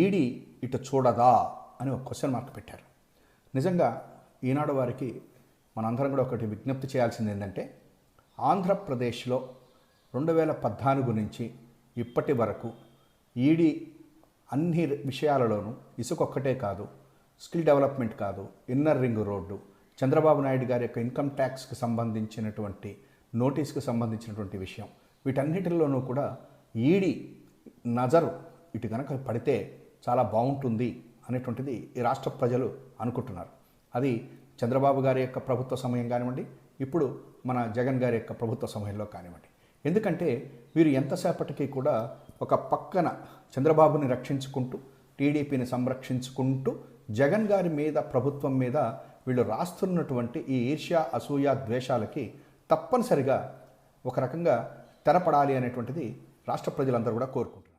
ED ఇటు చూడదా అని ఒక క్వశ్చన్ మార్క్ పెట్టారు. నిజంగా ఈనాడు వారికి మనందరం కూడా ఒకటి విజ్ఞప్తి చేయాల్సింది ఏంటంటే ఆంధ్రప్రదేశ్లో రెండు వేల పద్నాలుగు నుంచి ఇప్పటి వరకు ఈడీ అన్ని విషయాలలోనూ ఇసుక ఒక్కటే కాదు స్కిల్ డెవలప్మెంట్ కాదు inner ring road Chandrababu Naidu గారి యొక్క ఇన్కమ్ ట్యాక్స్కి సంబంధించినటువంటి నోటీస్కి సంబంధించినటువంటి విషయం వీటన్నిటిలోనూ కూడా ఈడీ నజరు ఇటు కనుక పడితే చాలా బాగుంటుంది అనేటువంటిది ఈ రాష్ట్ర ప్రజలు అనుకుంటున్నారు. అది చంద్రబాబు గారి యొక్క ప్రభుత్వ సమయం కానివ్వండి ఇప్పుడు మన జగన్ గారి యొక్క ప్రభుత్వ సమయంలో కానివ్వండి. ఎందుకంటే వీరు ఎంతసేపటికి కూడా ఒక పక్కన చంద్రబాబుని రక్షించుకుంటూ టీడీపీని సంరక్షించుకుంటూ జగన్ గారి మీద ప్రభుత్వం మీద వీళ్ళు రాస్తున్నటువంటి ఈ ఈర్ష్య అసూయ ద్వేషాలకి తప్పనిసరిగా ఒక రకంగా తెరపడాలి అనేటువంటిది రాష్ట్ర ప్రజలందరూ కూడా కోరుకుంటున్నారు.